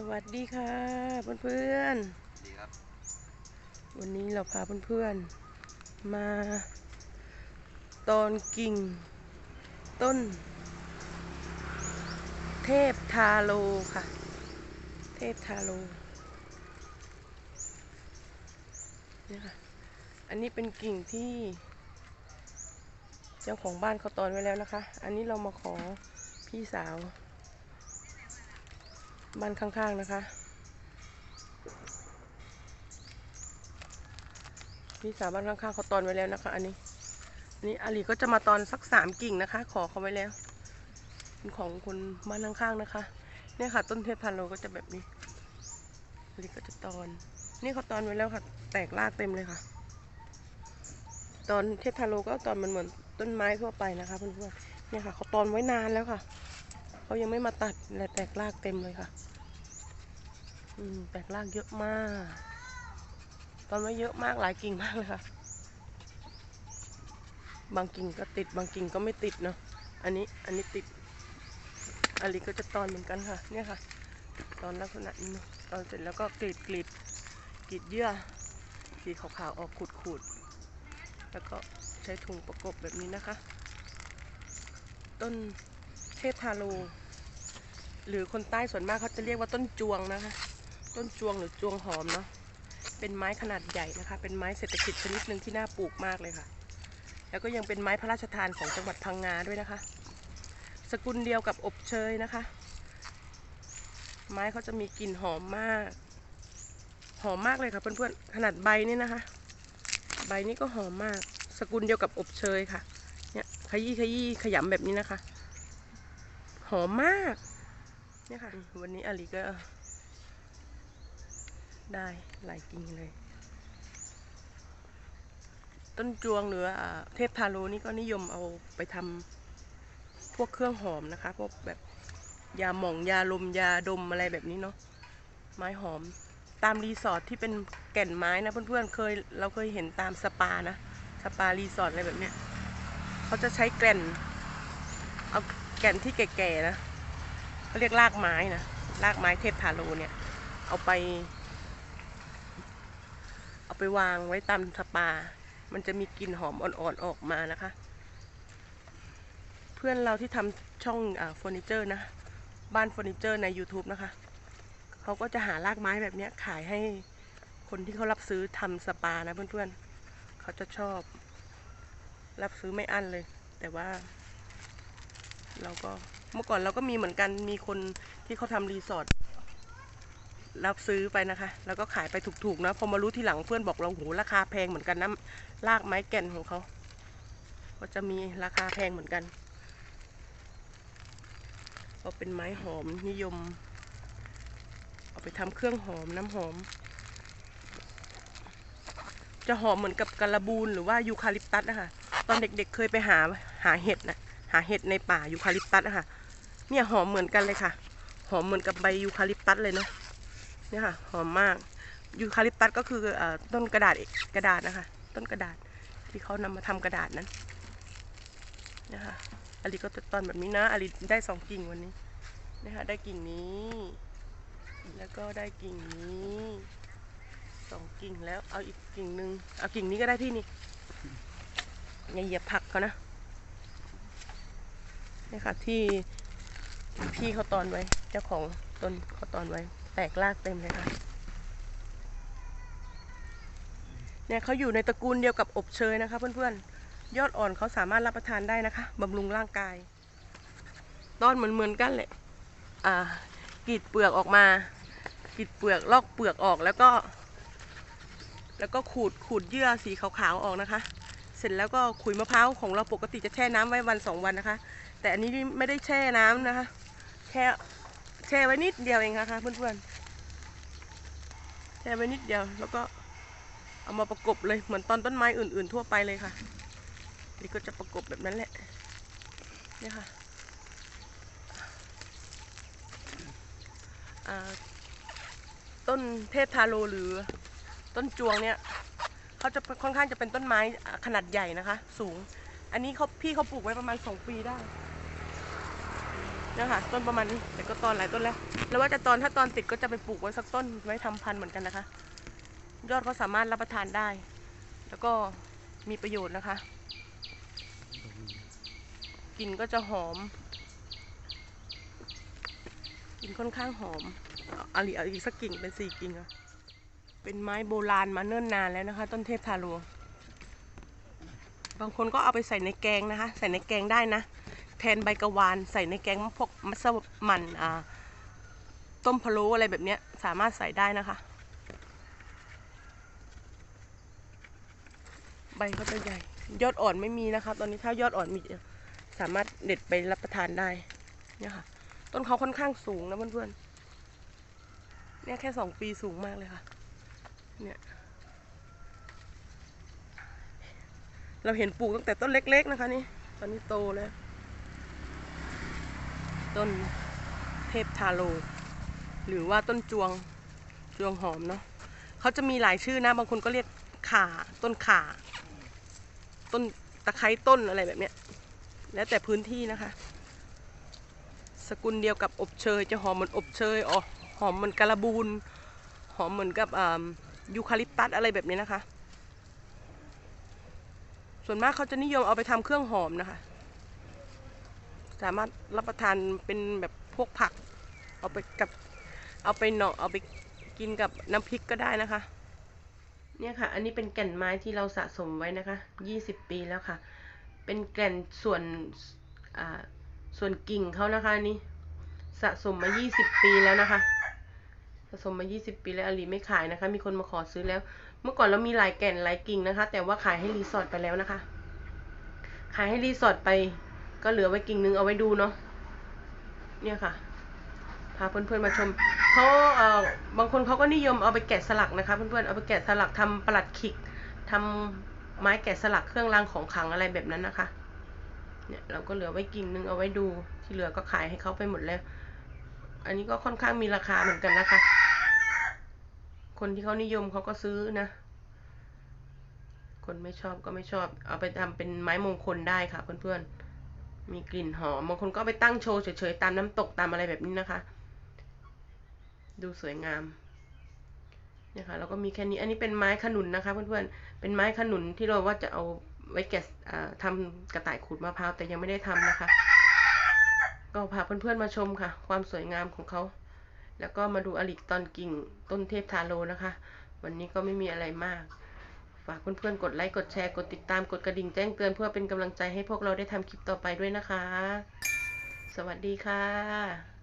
สวัสดีค่ะเพื่อนดีครับๆวันนี้เราพาเพื่อนๆ มา ตอนกิ่ง ต้น เทพทาโลค่ะ เทพทาโลนี่ค่ะ อันนี้เป็นกิ่งที่ เจ้าของบ้านเขาตอนไว้แล้วนะคะ อันนี้เรามาขอพี่สาว บ้านข้างๆนะคะ พี่สาวบ้านข้างๆเขาตอนไว้แล้วนะคะ อันนี้อันนี้อาลีก็จะมาตอนสักสามกิ่งนะคะ ขอเขาไว้แล้วเป็นของคนบ้านข้างๆนะคะ เนี่ยค่ะ ต้นเทพพันโลก็จะแบบนี้อาลีก็จะตอน นี่เขาตอนไว้แล้วค่ะ แตกรากเต็มเลยค่ะ ตอนเทพทาโลก็ตอนมันเหมือนต้นไม้ทั่วไปนะคะเพื่อนๆเนี่ยค่ะเขาตอนไว้นานแล้วค่ะ เขายังไม่มาตัดแต่แตกรากเต็มเลยค่ะ อืมแตกรากเยอะมาก ตอนไว้เยอะมากหลายกิ่งมากเลยค่ะ บางกิ่งก็ติด บางกิ่งก็ไม่ติดเนาะ อันนี้ อันนี้ติด อันนี้ก็จะตอนเหมือนกันค่ะ เนี่ยค่ะ ตอนลักษณะนี้ตอนเสร็จแล้วก็กรีดกรีดกรีดเยื่อกรีดขาวๆออกขูดขูดๆแล้วก็ใช้ถุงประกบแบบนี้นะคะ ต้น เทพทาโลหรือคนใต้ส่วนมากเขาจะเรียกว่าต้นจวงนะคะ ต้นจวงหรือจวงหอมเนาะเป็นไม้ขนาดใหญ่นะคะ เป็นไม้เศรษฐกิจชนิดหนึ่งที่น่าปลูกมากเลยค่ะ แล้วก็ยังเป็นไม้พระราชทานของจังหวัดพังงาด้วยนะคะ สกุลเดียวกับอบเชยนะคะ ไม้เขาจะมีกลิ่นหอมมาก หอมมากเลยค่ะเพื่อนๆขนาดใบนี่นะคะ ใบนี้ก็หอมมาก สกุลเดียวกับอบเชยค่ะเนี่ยขยี้ขยี้ขยำแบบนี้นะคะ หอมมาก เนี่ยค่ะ วันนี้อาลีก็ ได้หลายกิ่งเลย ต้นจวงหรืออเทพทาโรนี่ก็นิยมเอาไปทำพวกเครื่องหอมนะคะ พวกแบบยาหม่องยาลมยาดมอะไรแบบนี้เนาะ ไม้หอม ตามรีสอร์ทที่เป็นแก่นไม้นะเพื่อนๆ เคยเราเคยเห็นตามสปานะ สปารีสอร์ทอะไรแบบเนี้ย เขาจะใช้แก่น เอา ก่นที่แก่ๆนะเขาเรียกรากไม้นะรากไม้เทพทาโรเนี่ย เอาไป เอาไปวางไว้ตามสปา มันจะมีกลิ่นหอมอ่อนๆออกมานะคะ เพื่อนเราที่ทำช่องอาเฟอร์นิเจอร์นะ บ้านเฟอร์นิเจอร์ใน YouTube นะคะ เขาก็จะหารากไม้แบบนี้ขายให้คนที่เขารับซื้อทำสปานะเพื่อนๆ เขาจะชอบ รับซื้อไม่อั้นเลย แต่ว่า เราก็เมื่อก่อนเราก็มีเหมือนกันมีคนที่เขาทำรีสอร์ทรับซื้อไปนะคะ แล้วก็ขายไปถูกๆนะพอมารู้ทีหลังเพื่อนบอกเราโหราคาแพงเหมือนกันนะลากไม้แก่นของเขาก็จะมีราคาแพงเหมือนกันเพราเป็นไม้หอมนิยม เอาไปทำเครื่องหอมน้ำหอม จะหอมเหมือนกับกระบูนหรือว่ายูคาลิปตัสนะคะตอนเด็กๆเคยไปหาหาเห็ดนะ หาเห็ดในป่ายูคาลิปตัสนะคะเนี่ยหอมเหมือนกันเลยค่ะ หอมเหมือนกับใบยูคาลิปตัสเลยเนาะเนี่ยค่ะหอมมากยูคาลิปตัสก็คืออต้นกระดาษกระดาษนะคะ ต้นกระดาษที่เขานำมาทำกระดาษนั้นนี่ยค่ะอลิก็จะตอนแบบนี้นะอลิได้สองกิ่งวันนี้เนี่ยค่ะได้กิ่งนี้ แล้วก็ได้กิ่งนี้สองกิ่งแล้วเอาอีกกิ่งหนึ่งเอากิ่งนี้ก็ได้พี่นี่อย่าเหยียบผักเขานะ นี่ค่ะที่พี่เขาตอนไว้ เจ้าของต้นเขาตอนไว้ แตกรากเต็มเลยค่ะเนี่ยเขาอยู่ในตระกูลเดียวกับอบเชยนะคะ เพื่อนๆ ยอดอ่อนเขาสามารถรับประทานได้นะคะบำรุงร่างกาย ต้นเหมือนเหมือนกันแหละอ่ากรีดเปลือกออกมา กรีดเปลือกลอกเปลือกออกแล้วก็ แล้วก็ขูดขูดเยื่อสีขาวๆออกนะคะ เสร็จแล้วก็ขุยมะพร้าวของเราปกติจะแช่น้ำไว้วันสองวันนะคะ แต่อันนี้ไม่ได้แช่น้ำนะคะ แค่แช่ไว้นิดเดียวเองนะคะเพื่อนๆแช่ไว้นิดเดียว แล้วก็เอามาประกบเลยเหมือนตอนต้นไม้อื่น ๆ ทั่วไปเลยค่ะนี่ก็จะประกบแบบนั้นแหละนี่ค่ะต้นเทพทาโรหรือต้นจวงเนี่ยเขาจะค่อนข้างจะเป็นต้นไม้ขนาดใหญ่นะคะ สูง อันนี้เขาพี่เขาปลูกไว้ประมาณสองปีได้ เนี่ยค่ะ ต้นประมาณนี้แต่ก็ตอนหลายต้นแล้ว แล้วว่าจะตอนถ้าตอนติดก็จะไปปลูกไว้สักต้นไว้ทำพันธุ์เหมือนกันนะคะ ยอดก็สามารถรับประทานได้ แล้วก็มีประโยชน์นะคะกลิ่นก็จะหอมกลิ่นค่อนข้างหอมอาเอาอีกเอาอีกสักกิ่งเป็นสี่กิ่งอะเป็นไม้โบราณมาเนิ่นนานแล้วนะคะ ต้นเทพทาโรบางคนก็เอาไปใส่ในแกงนะคะ ใส่ในแกงได้นะ แทนใบกะวานใส่ในแกงพวกมัสมั่นอ่าต้มพะโล้อะไรแบบเนี้ยสามารถใส่ได้นะคะ ใบก็จะใหญ่ ยอดอ่อนไม่มีนะคะ ตอนนี้ถ้ายอดอ่อนมีสามารถเด็ดไปรับประทานได้เนี่ยค่ะ ต้นเขาค่อนข้างสูงนะเพื่อนๆเนี่ยแค่สองปีสูงมากเลยค่ะ เนี่ยเราเห็นปลูกตั้งแต่ต้นเล็ก ๆ นะคะนี่ ตอนนี้โตแล้ว ต้นเทพทาโรหรือว่าต้นจวงจวงหอมเนาะเขาจะมีหลายชื่อนะ บางคนก็เรียกข่าต้นข่า ต้นตะไคร้ต้นอะไรแบบเนี้ย แล้วแต่พื้นที่นะคะ สกุลเดียวกับอบเชย จะหอมเหมือนอบเชยอ๋อหอมเหมือนการะบูนหอมเหมือนกับยูคาลิปตัสอะไรแบบนี้นะคะ ส่วนมากเขาจะนิยมเอาไปทำเครื่องหอมนะคะ สามารถรับประทานเป็นแบบพวกผัก เอาไปกับเอาไปหนาะเอาไปกินกับน้ำพริกก็ได้นะคะ เนี่ยค่ะ อันนี้เป็นแก่นไม้ที่เราสะสมไว้นะคะ20ปีแล้วค่ะ เป็นแก่นส่วนอ่าส่วนกิ่งเขานะคะนี้สะสมมา20ปีแล้วนะคะ สะสมมา20ปีแล้วอลีไม่ขายนะคะ มีคนมาขอซื้อแล้ว เมื่อก่อนเรามีหลายแก่นหลายกิ่งนะคะ แต่ว่าขายให้รีสอร์ทไปแล้วนะคะ ขายให้รีสอร์ทไป ก็เหลือไว้กิ่งนึงเอาไว้ดูเนาะเนี่ยค่ะพาเพื่อนๆมาชมเขาเอ่อบางคนเขาก็นิยมเอาไปแกะสลักนะคะ เพื่อนๆเอาไปแกะสลักทำประหลัดขิกทำไม้แกะสลักเครื่องรางของขลังอะไรแบบนั้นนะคะ เนี่ยเราก็เหลือไว้กิ่งนึงเอาไว้ดูที่เหลือก็ขายให้เขาไปหมดแล้ว อันนี้ก็ค่อนข้างมีราคาเหมือนกันนะคะ คนที่เขานิยมเขาก็ซื้อนะ คนไม่ชอบก็ไม่ชอบ เอาไปทำเป็นไม้มงคลได้ค่ะเพื่อนๆ มีกลิ่นหอมบางคนก็ไปตั้งโชว์เฉยๆตามน้ำตกตามอะไรแบบนี้นะคะ ดูสวยงามเนี่ยค่ะแล้วก็มีแค่นี้อันนี้เป็นไม้ขนุนนะคะเพื่อนๆเป็นไม้ขนุนที่เราว่าจะเอาไว้แกะทำกระต่ายขูดมะพร้าวแต่ยังไม่ได้ทำนะคะ ก็พาเพื่อนๆมาชมค่ะ ความสวยงามของเขาแล้วก็มาดูอลิกตอนกิ่งต้นเทพทาโรนะคะ วันนี้ก็ไม่มีอะไรมาก ฝากเพื่อนๆ กดไลค์ กดแชร์ กดติดตาม กดกระดิ่งแจ้งเตือนเพื่อเป็นกำลังใจให้พวกเราได้ทำคลิปต่อไปด้วยนะคะ สวัสดีค่ะ